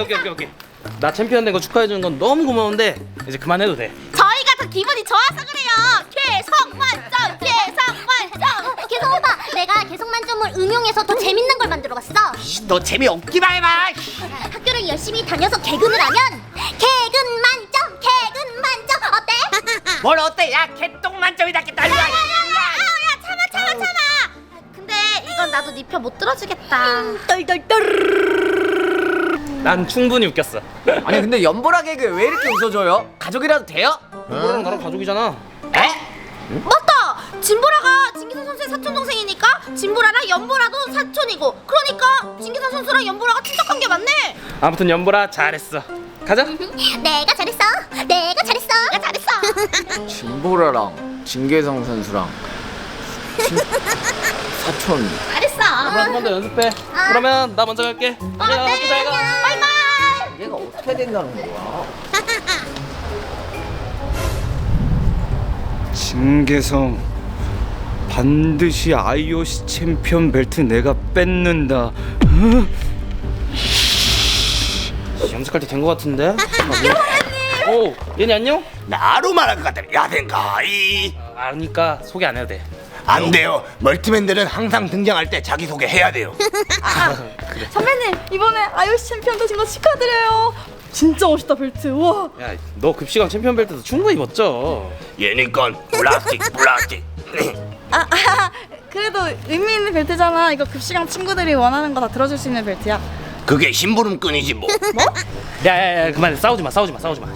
오케이 오케이 오케이 오케이 나 챔피언 된 거 축하해 주는 건 너무 고마운데 이제 그만해도 돼 저희가 더 기분이 좋아서 그래요. 개성 만점, 개성 만점. 개성 오빠, 내가 개성 만점을 응용해서 더 재밌는 걸 만들어봤어. 너 재미없기만 해봐 학교를 열심히 다녀서 개근을 하면 개근 만점, 개근 만점 어때? 뭘 어때 야 개똥 만점이다 개똥 야야야야, 참아 참아 참아. 근데 이건 나도 네표못 들어주겠다. 난 충분히 웃겼어 아니 근데 연보라 개그 왜 이렇게 웃어줘요? 가족이라도 돼요? 너랑 나랑 가족이잖아 에? 맞다. 진보라가 진기선 선수의 사촌 동생이니까 진보라랑 연보라도 사촌이고, 그러니까 진기선 선수랑 연보라가 친척한 게 맞네. 아무튼 연보라 잘했어 가자 내가 잘했어. 내가 잘했어. 내가 잘했어. 진보라랑 진계성 선수랑 친- 사촌 잘했어. 한번 더 연습해 그러면 나 먼저 갈게 어, 야, 네. 학교 잘 가. 어떻게 된다는 거야? 진계성 반드시 IOC 챔피언 벨트 내가 뺏는다. 어? 염색할 때된거 같은데? 오 얘네 안녕? 나로 말할 것 같아 야생가이 아니까 소개 안 해도 돼 안 돼요 멀티맨들은 항상 등장할 때 자기소개 해야 돼요 선배님 이번에 IOC 챔피언 되신 거 축하드려요. 진짜 멋있다 벨트. 우와. 야 너 급식왕 챔피언 벨트도 충분히 멋져 얘니건 플라스틱 플라스틱 아, 아 그래도 의미 있는 벨트잖아. 이거 급식왕 친구들이 원하는 거 다 들어줄 수 있는 벨트야. 그게 심부름꾼이지 뭐 야야야 그만해 싸우지 마 싸우지 마 싸우지 마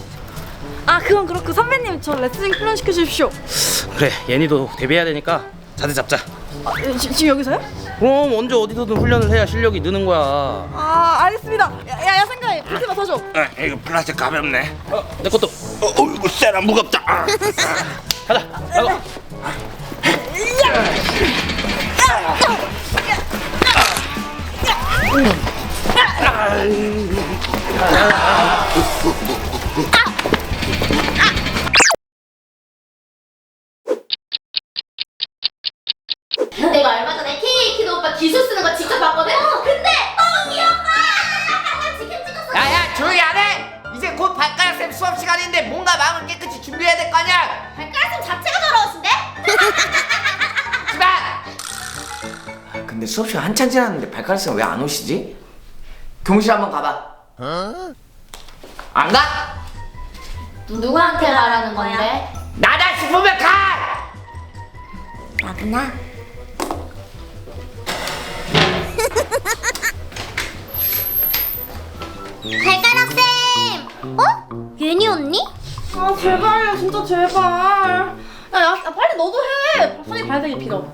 아 그건 그렇고 선배님 저 레슬링 훈련 시켜 주십시오. 그래 예니도 데뷔해야 되니까 자세 잡자. 아, 지, 지금 여기서요? 그럼 언제 어디서든 훈련을 해야 실력이 느는 거야. 아 알겠습니다. 야야 생각해 벨트 맡아줘. 아, 이거 플라스틱 가볍네. 내 것도. 어, 어 이거 세라 무겁다. 아. 가자 가고 쌤 수업 시간인데 뭔가 마음을 깨끗이 준비해야 될 거 아니야! 발가락 자체가 더러우신데? 하지마! 아, 근데 수업 시간 한참 지났는데 발가락 쌤 왜 안 오시지? 교무실 한번 가봐 안 가? 누구한테 말하는 건데? 나다 싶으면 가! 나구나. 발가락 쌤. 어? 윤희 언니? 아 제발요 진짜 제발. 야, 야, 야 빨리 너도 해. 손이 발색이 필요.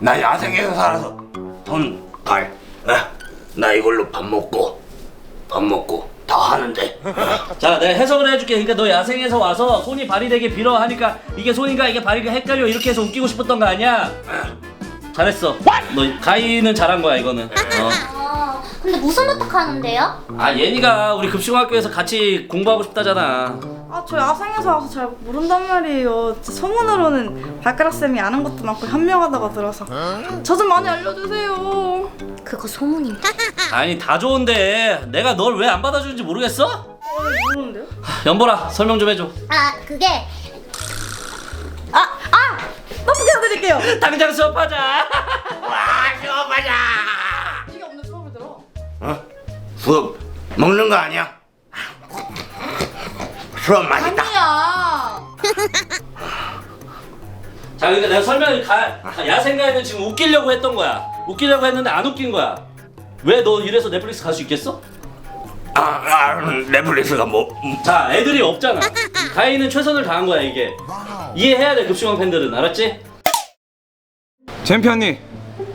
나 야생에서 살아서 돈갈 나 이걸로 밥 먹고 밥 먹고 다 하는데 자, 내가 해석을 해줄게. 그러니까 너 야생에서 와서 손이 발이 되게 빌어 하니까 이게 손인가 이게 발이가 헷갈려 이렇게 해서 웃기고 싶었던 거 아니야? 잘했어. 너 가희는 잘한 거야 이거는. 어. 어, 근데 무슨 부탁하는데요? 아 예니가 우리 급식학교에서 같이 공부하고 싶다잖아. 아 저 야생에서 와서 잘 모른단 말이에요. 진짜 소문으로는 발가락 쌤이 아는 것도 많고 현명하다고 들어서 저 좀 많이 알려주세요. 그거 소문인데. 아니 다 좋은데 내가 널 왜 안 받아주는지 모르겠어? 모르는데요? 연보라 설명 좀 해줘. 아 그게 아 아! 떡볶이 사드릴게요. 당장 수업하자. 와 수업하자 수업 먹는 거 아니야? 수업 맛있다 아니야. 자 그러니까 내가 설명을 가, 가- 야생가에는 지금 웃기려고 했던 거야. 웃기려고 했는데 안 웃긴 거야. 왜 너 이래서 넷플릭스 갈 수 있겠어? 아, 아 넷플릭스가 뭐 음, 자 애들이 없잖아. 가희는 최선을 다한 거야 이게. 이해해야 돼 급식왕 팬들은 알았지? 챔피언님,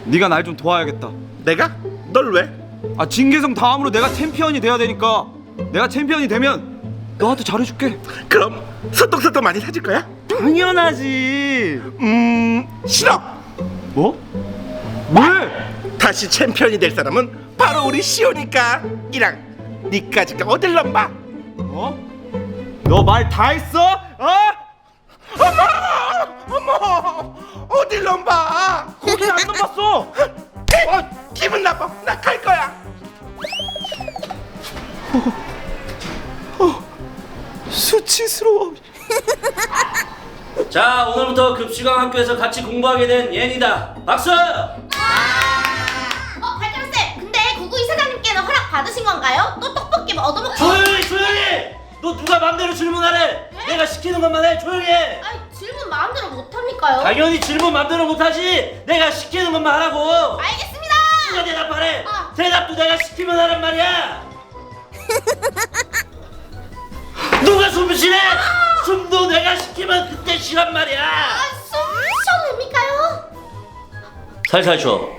네가 날 좀 도와야겠다. 내가? 널 왜? 아 진계성 다음으로 내가 챔피언이 돼야 되니까 내가 챔피언이 되면 너한테 잘해줄게. 그럼 소떡소떡 많이 사줄 거야? 당연하지. 음 싫어 뭐? 왜? 다시 챔피언이 될 사람은 바로 우리 시오니까 이랑 니까지 어딜 넘봐 어? 너 말 다 했어? 어? 어머 어머 어딜 넘봐 거기 안 넘었어. 어, 기분 나빠. 나 갈 거야. 어, 어, 수치스러워. 자, 오늘부터 급식왕 학교에서 같이 공부하게 된 예니다. 박수! 아! 어, 발가락 쌤. 근데 구구이 사장님께는 허락 받으신 건가요? 또 떡볶이 뭐 얻어먹고. 조용히, 조용히! 너 누가 맘대로 질문하래? 네? 내가 시키는 것만 해. 조용히 아니 질문 마음대로 못 합니까요? 당연히 질문 맘대로 못하지. 내가 시키는 것만 하라고. 아이 누가 대답하래. 어. 대답도 내가 시키면 하란 말이야. 누가 숨을 쉬래? 숨도 내가 시키면 그때 쉬란 말이야. 아, 숨 쉬어도 됩니까요? 살살 쉬어.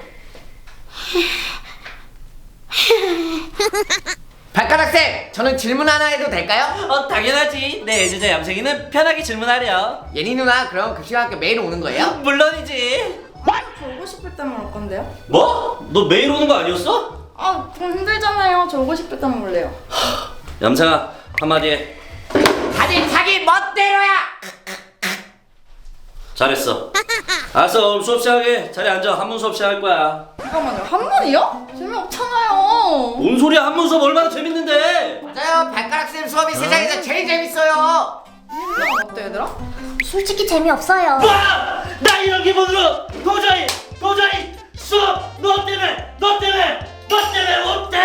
발가락 쌤, 저는 질문 하나 해도 될까요? 어 당연하지. 내 애제자 얌생이는 편하게 질문하렴. 예니 누나 그럼 급식학교 매일 오는 거예요? 물론이지 저 오고 싶을 때만 올 건데요? 뭐? 너 매일 오는 거 아니었어? 아 그럼 힘들잖아요. 저 오고 싶을 때만 올래요. 얌생아 한마디 해 다들 자기 멋대로야. 잘했어 알았어 오늘 수업 시작하게 자리에 앉아 한문 수업 시작할 거야 잠깐만요. 한 번이요? 재미없잖아요. 뭔 소리야 한문 수업 얼마나 재밌는데 맞아요, 발가락 쌤 수업이 세상에서 제일 재밌어요. 어때 얘들아? 솔직히 재미없어요. 와! 나 이런 기분으로 도저히 도저히 수업 너 때문에 너 때문에 너 때문에 못해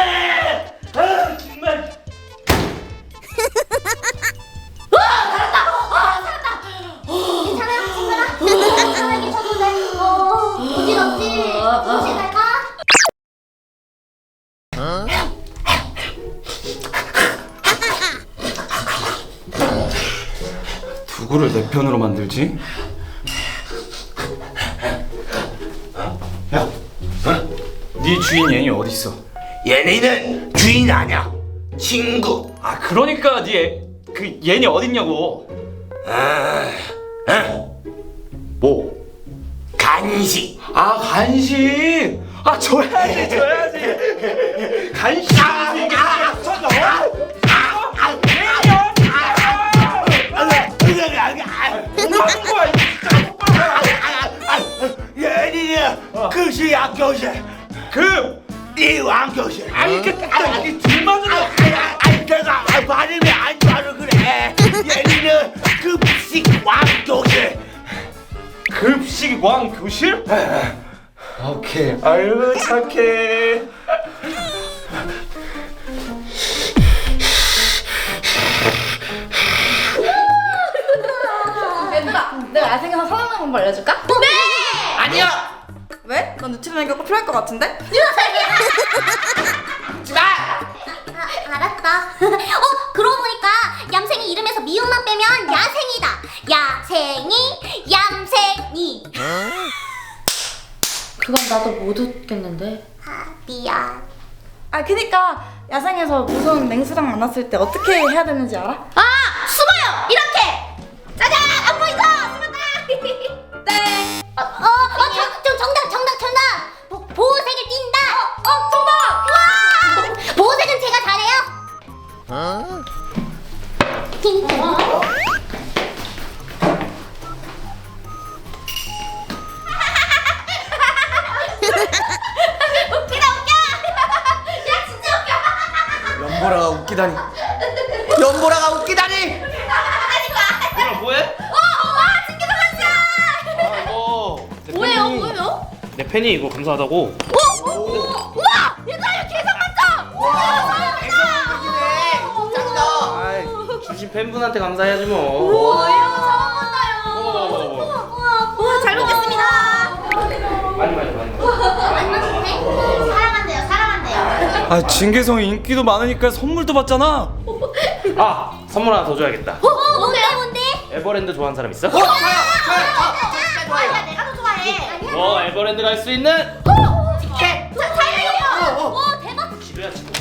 아 정말 괜찮아요, 쳐도 돼. 어, 부질없지? 조금씩 갈까? 누구를 내 편으로 만들지? 야, 네 주인 얘이 어디 있어? 얘네는 주인 아니야 친구 아 그러니까 네그 얘니 어딨냐고. 뭐? 간식 아 간식. 아 줘야지 줘야지. 간식. 급식 학교실 그이 왕교실 아니 그 아니 둘만 들어. 아니 내가 발음이 안 좋아서 그래 얘네는 급식 왕교실 급식 왕 교실? 오케이. 아유 착해. 얘들아, 내가 야생에서 살아남는 방법 알려줄까? 네! 아니요. 왜? 넌 유튜브 연결 꼭 필요할 것 같은데? 지마. 아, 알았다. 어, 그러고 보니까 얌생이 이름에서 미음만 빼면 야생이다. 야생이, 얌생이. 그건 나도 못 웃겠는데. 아, 미안. 아, 그니까 야생에서 무서운 맹수랑 만났을 때 어떻게 해야 되는지 알아? 아 숨어요 이렇게. 팬이 이거 감사하다고 우와 얘들아 이거 계산 맞죠? 우와 짱이다. 아이 주신 팬분한테 감사해야지 뭐 우와. 아 진계성이 인기도 많으니까 선물도 받잖아. 아 선물 하나 더 줘야겠다 어, 뭔데, 뭔데? 에버랜드 좋아하는 사람 있어? 저요, 저요, 저, 저 에버랜드 갈 수 있는 티켓. 자 자유요. 오, 대박. 지도야 지도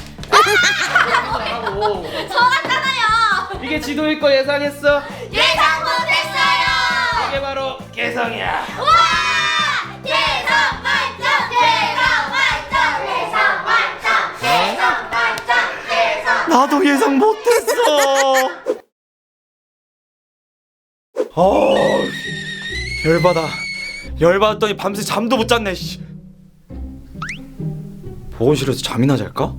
저 같잖아요. 이게 지도일 거 예상했어 예상 못했어요. 이게 바로 개성이야 와! 대성 만점! 대성 만점! 대성 만점! 대성 만점! 대성 나도 예상 못했어. 어, 열받아. 열받았더니 밤새 잠도 못 잤네. 씨. 보건실에서 잠이나 잘까?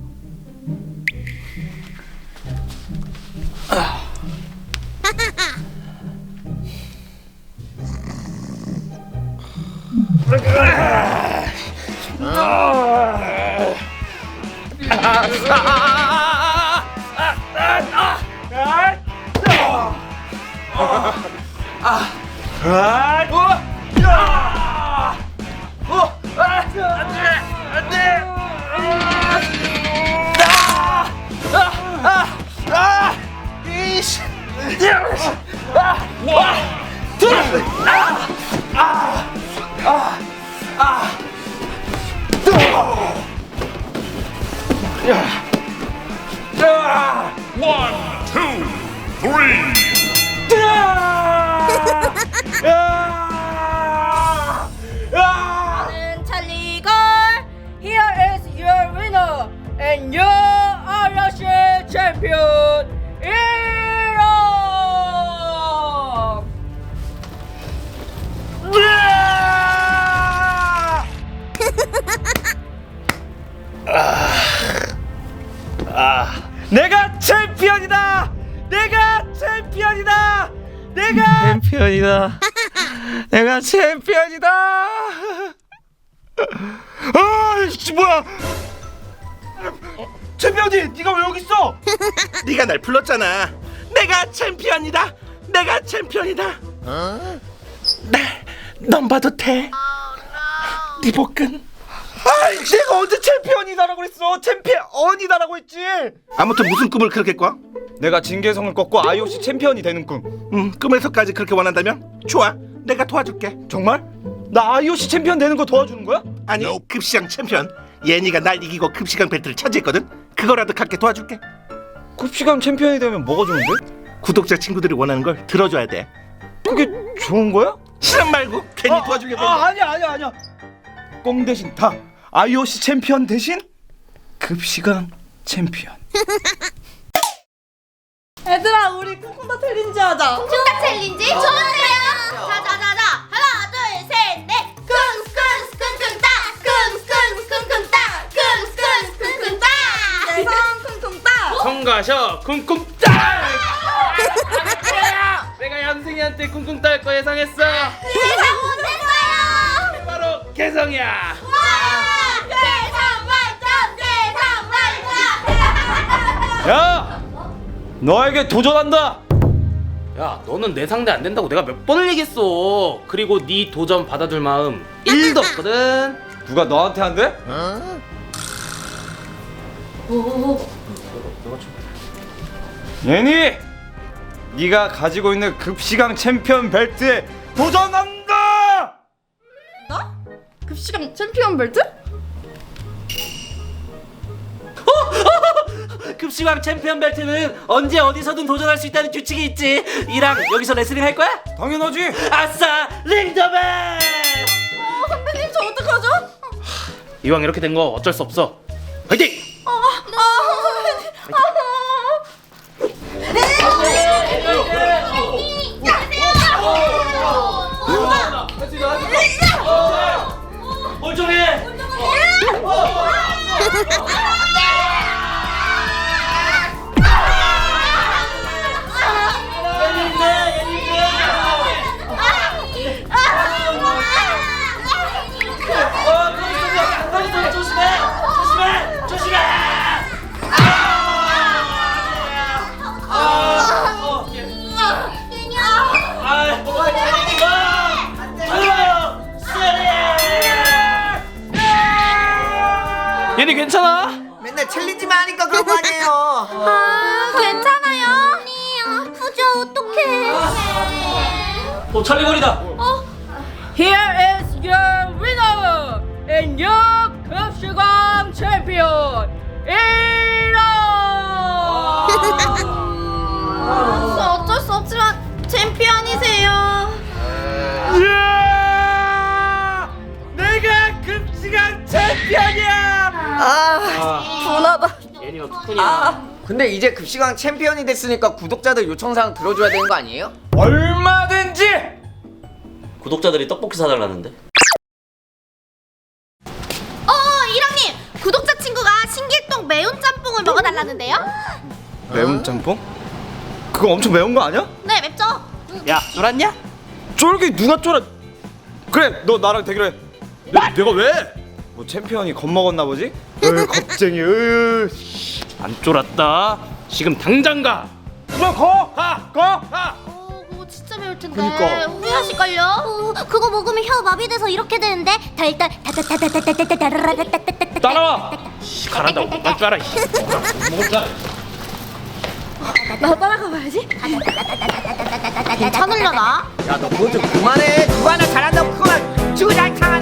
아! You are Russian champion 이런 내가 챔피언이다! 내가 챔피언이다! 내가 챔피언이다! 내가 챔피언이다! 아, 씨 뭐야? 어, 챔피언이 네가 왜 여기 있어? 네가 날 불렀잖아. 내가 챔피언이다. 내가 챔피언이다. 날 넘봐도 돼. 네 복근. 아이, 내가 언제 챔피언이다라고 그랬어? 챔피언이다라고 했지. 아무튼 무슨 꿈을 그렇게 꿔? 내가 징계성을 꺾고 IOC 챔피언이 되는 꿈. 음, 꿈에서까지 그렇게 원한다면 좋아. 내가 도와줄게. 정말? 나 IOC 챔피언 되는 거 도와주는 거야? 아니, 급시강 챔피언. 예니가 날 이기고 급시강 벨트를 차지했거든. 그거라도 갖게 도와줄게. 급식왕 챔피언이 되면 뭐가 좋은데? 구독자 친구들이 원하는 걸 들어줘야 돼. 그게 좋은 거야? 실험 말고 괜히 도와주려고. 아, 아니야 아니야 아니야. 꽁 대신 다 IOC 챔피언 대신 급식왕 챔피언. 얘들아 우리 쿵쿵다 챌린지 하자 쿵쿵따 챌린지 좋은데요? 자자 성가셔 쿵쿵 딸! 내가 얌생이한테 쿵쿵 딸거 예상했어. 대상 못했어요 바로 개성이야. 와 대상 만점 대상 만점 야, 너에게 도전한다. 야, 너는 내 상대 안 된다고 내가 몇 번을 얘기했어. 그리고 네 도전 받아줄 마음 1도 없거든. 누가 너한테 한대? 예니, 네가 가지고 있는 급식왕 챔피언 벨트에 도전한다. 나? 급식왕 챔피언 벨트? 급식왕 챔피언 벨트는 언제 어디서든 도전할 수 있다는 규칙이 있지. 이랑 여기서 레슬링 할 거야? 당연하지. 아싸 링더벨! 어, 선배님 저 어떡하죠? 이왕 이렇게 된 거 어쩔 수 없어. 화이팅! 아, 아 얘네 괜찮아? 맨날 챌린지만 하니까 그런 거 아니에요. 아 괜찮아요? 언니 아프죠? 어떡해. 어, 찰리거리다. Here is your winner and your 급식왕 챔피언 이런 어쩔 수 없지만 챔피언이세요 분하다 얘네가 푸푼이야. 근데 이제 급식왕 챔피언이 됐으니까 구독자들 요청사항 들어줘야 되는 거 아니에요? 얼마든지. 구독자들이 떡볶이 사달라는데. 어 이랑님 구독자 친구가 신길동 매운 짬뽕을 먹어달라는데요 매운 짬뽕? 그거 엄청 매운 거 아니야? 네 맵죠? 야, 쫄았냐? 쫄기 누가 쫄아? 그래, 너 나랑 대결해. 내, 내가 왜? 뭐 챔피언이 겁먹었나 보지? 으 겁쟁이 으. 안 쫄았다. 지금 당장 가. 그만 거! 가! 가! 가! 어 그거 진짜 매울 텐데 그니까. 후회하실걸요? 어, 그거 먹으면 혀 마비돼서 이렇게 되는데 달달 다다다다다다다다다다다다다다 따라와. 씨, 가란다고 그만 따라. 씨. 먹자. 나 따라가 봐야지. 괜찮으려나? 야너 그거 좀 그만해 누가 하나 잘한다고 잘 당하네 개그를